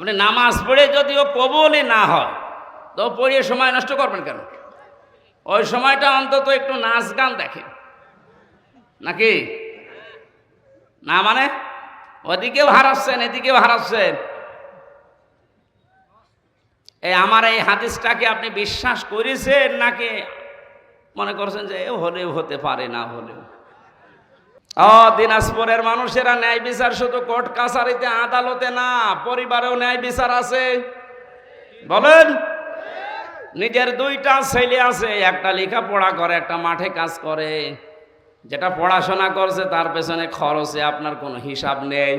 আপনি নামাজ পড়ে যদিও কবলই না হয়, তো পড়িয়ে সময় নষ্ট করবেন কেন? ওই সময়টা অন্তত একটু নাচ গান দেখেন। নাকি? না মানে? ওদিকেও হারাচ্ছেন, এদিকেও হারাচ্ছেন। এই আমার এই হাদিসটাকে আপনি বিশ্বাস করেছেন নাকি? মনে করছেন যে হলেও হতে পারে, না হলেও। দিনাজপুরের মানুষেরা ন্যায় বিচার শুধু কোর্ট কাছারিতে, আদালতে না, পরিবারেও ন্যায় বিচার আছে। বলেন? নিজের দুইটা ছেলে আছে, একটা লেখাপড়া করে, একটা মাঠে কাজ করে। যেটা পড়াশোনা করছে, তার পেছনে খরচে আপনার কোনো হিসাব নেই।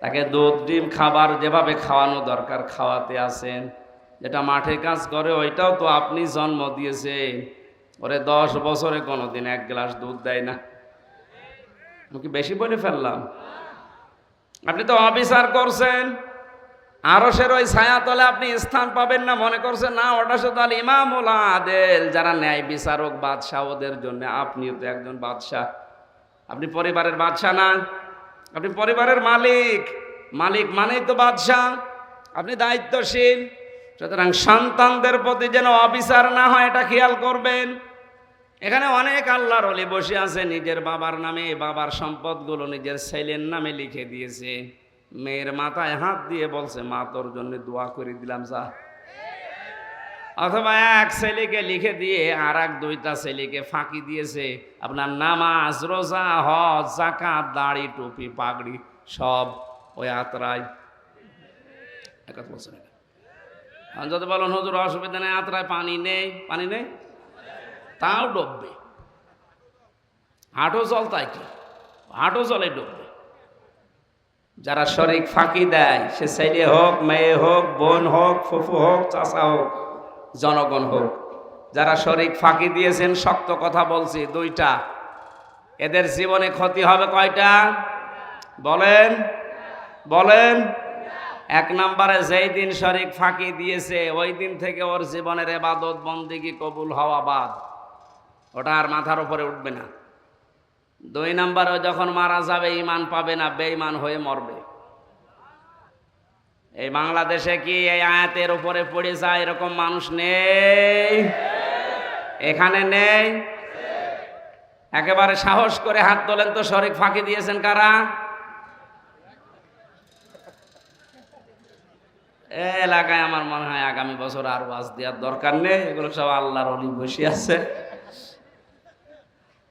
তাকে দুধ, ডিম, খাবার যেভাবে খাওয়ানো দরকার, খাওয়াতে আসেন যেটা মাঠে কাজ করে, ওইটাও তো আপনি জন্ম দিয়েছেন। ওরে দশ বছরে কোনো দিন এক গ্লাস দুধ দেয় না। কি বেশি বলে ফেললাম। আপনি তো অবিচার করছেন। আরসের ওই ছায়াতলে আপনি স্থান পাবেন না, মনে করছেন, না, ওটা শুধু আল ইমামুল আদেল, যারা ন্যায় বিচারক বাদশাহ, ওদের জন্য আপনিও তো একজন বাদশাহ। আপনি পরিবারের বাদশাহ না। আপনি পরিবারের মালিক। মালিক মানেই তো বাদশাহ। আপনি দায়িত্বশীল। সুতরাং সন্তানদের প্রতি যেন অবিচার না হয়, এটা খেয়াল করবেন। এখানে অনেক আল্লাহর অলি বসে আছে, নিজের বাবার নামে, বাবার সম্পদগুলো নিজের ছেলের নামে লিখে দিয়েছে। মেয়ের মাথায় হাত দিয়ে বলছে, মা, তোর জন্য দোয়া করে দিলাম, যা। অথবা এক ছেলেকে লিখে দিয়ে আর এক দুইটা ছেলেকে ফাঁকি দিয়েছে, আপনার নামাজ, রোজা, হজ জাকাত দাড়ি, টুপি, পাগড়ি, সব ওই আত্রায়। একাত বলছেন যদি বলেন, হুজুর, অসুবিধা নেই, আত্রায় পানি নেই। পানি নেই? তাও ডুববে। হাঁটো জল তাই কি? হাঁটো জলে ডুববে। যারা শরিক ফাঁকি দেয়, সে ছেলে হোক, মেয়ে হোক, বোন হোক, ফুফু হোক, চাচা হোক, জনগণ হোক, যারা শরিক ফাঁকি দিয়েছেন, শক্ত কথা বলছি, দুইটা। এদের জীবনে ক্ষতি হবে কয়টা? বলেন বলেন। এক নম্বরে যেই দিন শরিক ফাঁকি দিয়েছে, ওই দিন থেকে ওর জীবনের এবাদত, বন্দিগি কবুল হওয়া বাদ। ওটা আর মাথার উপরে উঠবে না। দুই নম্বরে যখন মারা যাবে ইমান পাবে না, বেঈমান হয়ে মরবে। এই বাংলাদেশে কি এই আয়াতের উপরে পড়ে যায় এরকম মানুষ নেই? এখানে নেই? একেবারে সাহস করে হাত তোলেন তো, শরিক ফাঁকি দিয়েছেন কারা? এলাকায় আমার মনে হয় আগামী বছর আর ওয়াজ দেওয়ার দরকার নেই, এগুলো সব আল্লাহর অলি বসে আছে।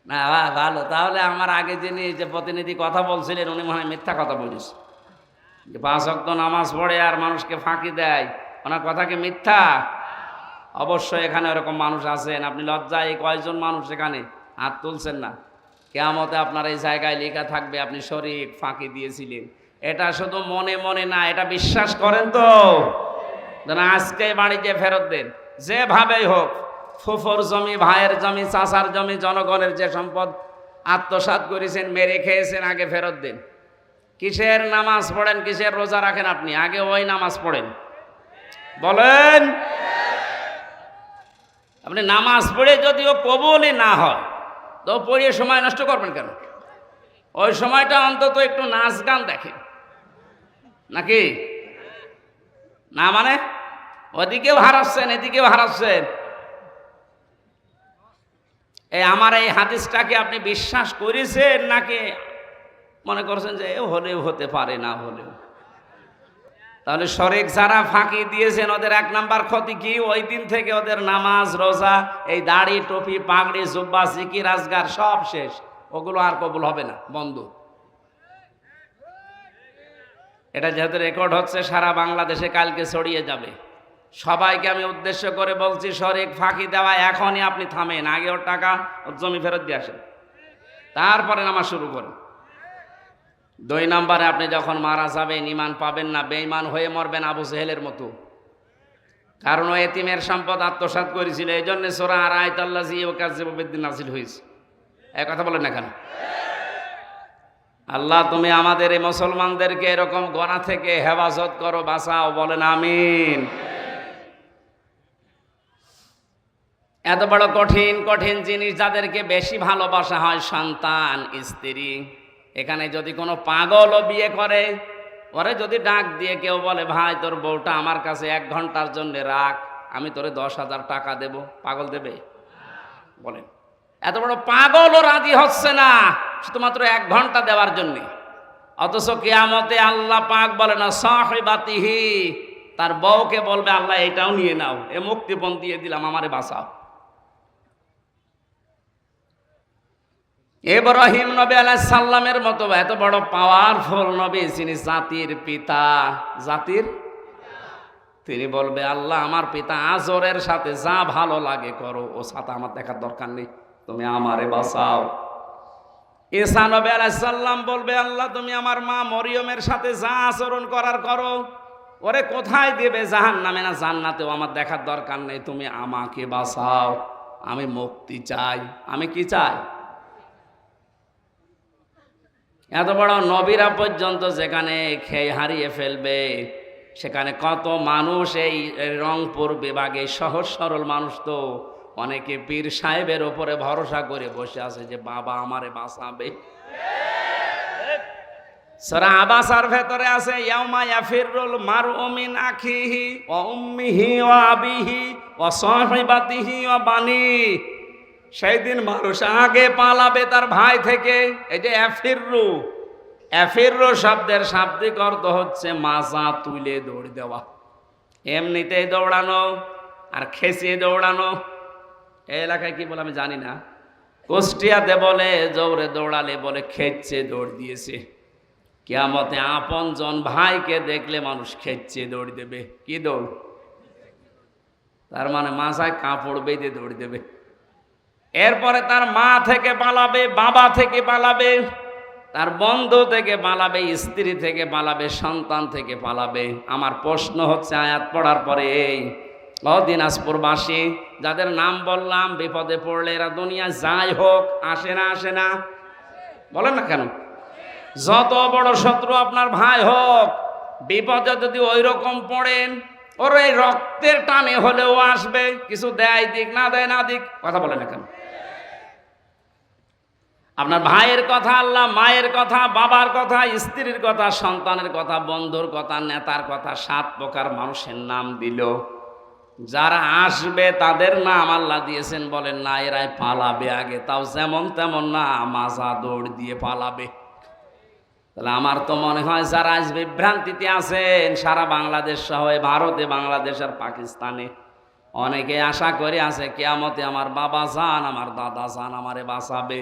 না ভা- ভালো। তাহলে আমার আগে যিনি যে প্রতিনিধি কথা বলছিলেন, উনি মনে মিথ্যা কথা বলিস যে পাঁচ অক্ত নামাজ পড়ে আর মানুষকে ফাঁকি দেয়, ওনার কথা কি মিথ্যা? অবশ্যই এখানে ওরকম মানুষ আছেন। আপনি লজ্জায় এই কয়জন মানুষ এখানে? হাত তুলছেন না। কেয়ামতে আপনার এই জায়গায় লেখা থাকবে, আপনি শরীর ফাঁকি দিয়েছিলেন। এটা শুধু মনে মনে না, এটা বিশ্বাস করেন তো? আজকে বাড়িতে ফেরত দেন। যেভাবেই হোক ফুফর জমি, ভাইয়ের জমি চাষার জমি, জনগণের যে সম্পদ আত্মসাৎ করেছেন, মেরে খেয়েছেন আগে ফেরত দিন। কিসের নামাজ পড়েন, কিসের রোজা রাখেন আপনি? আগে ওই নামাজ পড়েন। বলেন? আপনি নামাজ পড়ে যদিও কবলই না হয়, তো পড়িয়ে সময় নষ্ট করবেন কেন? ওই সময়টা অন্তত একটু নাচ গান দেখেন। নাকি? না মানে? ওদিকেও হারাচ্ছেন, এদিকেও হারাচ্ছেন। এই আমার এই হাদিসটাকে আপনি বিশ্বাস করেছেন নাকি? মনে করছেন যে হলেও হতে পারে, না হলেও। তাহলে শরেক যারা ফাঁকি দিয়েছেন, ওদের এক নাম্বার ক্ষতি কি? ওই দিন থেকে ওদের নামাজ, রোজা, এই দাড়ি, টুপি, পাগড়ি, জুব্বা সিকি রাজগার সব শেষ। ওগুলো আর কবুল হবে না, বন্ধ। এটা যেহেতু রেকর্ড হচ্ছে, সারা বাংলাদেশে কালকে ছড়িয়ে যাবে। সবাইকে আমি উদ্দেশ্য করে বলছি, শরিক ফাঁকি দেওয়া এখনই আপনি থামেন, আগে ওর টাকা, ওর জমি ফেরত দিয়ে আসেন। তারপরে নামাজ শুরু করেন। দুই নম্বরে আপনি যখন মারা যাবেন ইমান পাবেন না, বেঈমান হয়ে মরবেন আবু সেহেলের মতো। কারণ ও এতিমের সম্পদ আত্মসাৎ করেছিল এই জন্য সোরা আর আয়তাল্লাহ জি ও কাজিবুদ্দিন নাসিল হয়েছে। এক কথা বলেন না কেন? আল্লাহ, তুমি আমাদের এই মুসলমানদেরকে এরকম গণা থেকে হেফাজত করো, বাঁচাও, বলেন আমিন। এত বড় কঠিন কঠিন জিনিস যাদেরকে বেশি ভালোবাসা হয়, সন্তান, স্ত্রী। এখানে যদি কোনো পাগলও বিয়ে করে, ওরে যদি ডাক দিয়ে কেউ বলে, ভাই, তোর বউটা আমার কাছে এক ঘণ্টার জন্য রাখ, আমি তোরে দশ হাজার টাকা দেব। পাগল দেবে? বলেন। এত বড় পাগলও রাজি হচ্ছে না, শুধুমাত্র এক ঘণ্টা দেওয়ার জন্যে। অথচ কেয়ামতে আল্লাহ পাক বলে না, সাহেবাতিহি তার বউকে বলবে, আল্লাহ, এটাও নিয়ে নাও, এ মুক্তিপণ দিয়ে দিলাম, আমারে বাঁচাও। ইব্রাহিম নবী সাল্লামের মতো এত বড় পাওয়ারফুল নবী যিনি জাতির পিতা। জাতির? তিনি বলবে, আল্লাহ, আমার পিতা আজরের সাথে যা ভালো লাগে করো। ও সাথে আমার দেখার দরকার নেই। তুমি আমারে বাঁচাও। ঈসা নবী সাল্লাম বলবে, আল্লাহ, তুমি আমার মা মরিয়মের সাথে যা আচরণ করার করো, ওরে কোথায় দেবে? জাহান নামে না জান্নাতেও আমার দেখার দরকার নেই। তুমি আমাকে বাঁচাও। আমি মুক্তি চাই। আমি কি চাই? এত বড় নবীরা পর্যন্ত যেখানে খেয়ে হারিয়ে ফেলবে, সেখানে কত মানুষ এই রংপুর বিভাগে সহজ সরল মানুষ তো। অনেকে পীর সাহেবের ওপরে ভরসা করে বসে আছে যে, বাবা আমারে বাঁচাবে। সরা ভেতরে আছে, ইয়াউমা আখিহি আবিহি সেই দিন মানুষ আগে পালাবে তার ভাই থেকে। এই যে অ্যাফিররু অ্যাফিররু শব্দের শাব্দিক অর্থ হচ্ছে মাজা তুলে দৌড় দেওয়া। এমনিতেই দৌড়ানো আর খেসিয়ে দৌড়ানো। এই এলাকায় কি বলে আমি জানি না। কুষ্টিয়াতে বলে, জোরে দৌড়ালে বলে খেচ্ছে দৌড় দিয়েছে। কেয়ামতে আপন জন ভাইকে দেখলে মানুষ খেচ্ছে দৌড় দেবে। কি দৌড়? তার মানে মাথায় কাপড় বেঁধে দৌড় দেবে। এরপরে তার মা থেকে পালাবে, বাবা থেকে পালাবে, তার বন্ধু থেকে পালাবে, স্ত্রী থেকে পালাবে, সন্তান থেকে পালাবে। আমার প্রশ্ন হচ্ছে আয়াত পড়ার পরে এই দিনাজপুরবাসী যাদের নাম বললাম, বিপদে পড়লে এরা দুনিয়া যাই হোক, আসে না আসে না। বলেন না কেন? যত বড় শত্রু আপনার ভাই হোক, বিপদে যদি ওই রকম পড়েন, ওর এই রক্তের টানে হলেও আসবে, কিছু দেয় দিক, না দেয় না দিক, কথা বলে না কেন? আপনার ভাইয়ের কথা, আল্লাহ মায়ের কথা, বাবার কথা, স্ত্রীর কথা, সন্তানের কথা, বন্ধুর কথা, নেতার কথা, সাত প্রকার মানুষের নাম দিল। যারা আসবে তাদের নাম আল্লাহ দিয়েছেন, বলেন, না, এরাই পালাবে আগে। তাও যেমন তেমন না মাজা দৌড় দিয়ে পালাবে। তাহলে আমার তো মনে হয় যারা আজ বিভ্রান্তিতে আছেন, সারা বাংলাদেশ সহ ভারতে, বাংলাদেশ আর পাকিস্তানে, অনেকে আশা করে আছে, কেয়ামতে আমার বাবা যান, আমার দাদা যান, আমারে বাঁচাবে।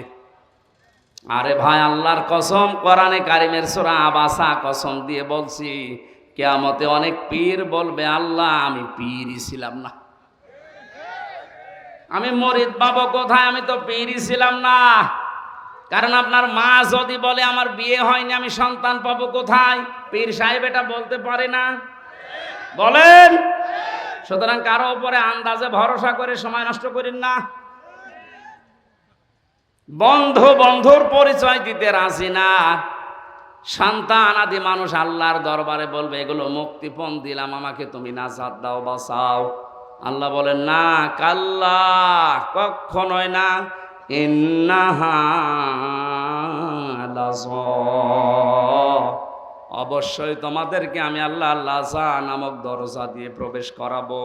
আরে ভাই, আল্লাহর কসম, কোরআনে কারিমের সোরা আবাসা কসম দিয়ে বলছি, কেয়ামতে অনেক পীর বলবে, আল্লাহ, আমি পীরই ছিলাম না। আমি মরিদ বাবা কোথায়, আমি তো পীরই ছিলাম না। কারণ আপনার মা যদি বলে, আমার বিয়ে হয়নি, আমি সন্তান পাবো কোথায়? পীর সাহেব এটা বলতে পারে না। বলেন। সুতরাং কারও উপরে আন্দাজে ভরসা করে সময় নষ্ট করেন না। বন্ধু বন্ধুর পরিচয় দিতে রাজি না। সন্তান আদি মানুষ আল্লাহর দরবারে বলবে, এগুলো মুক্তিপণ দিলাম, আমাকে তুমি নাজাদ দাও, বাঁচাও। আল্লাহ বলেন, না, কাল্লা কখনোই না। অবশ্যই তোমাদেরকে আমি আল্লাহ আল্লাহ নামক দরজা দিয়ে প্রবেশ করাবো।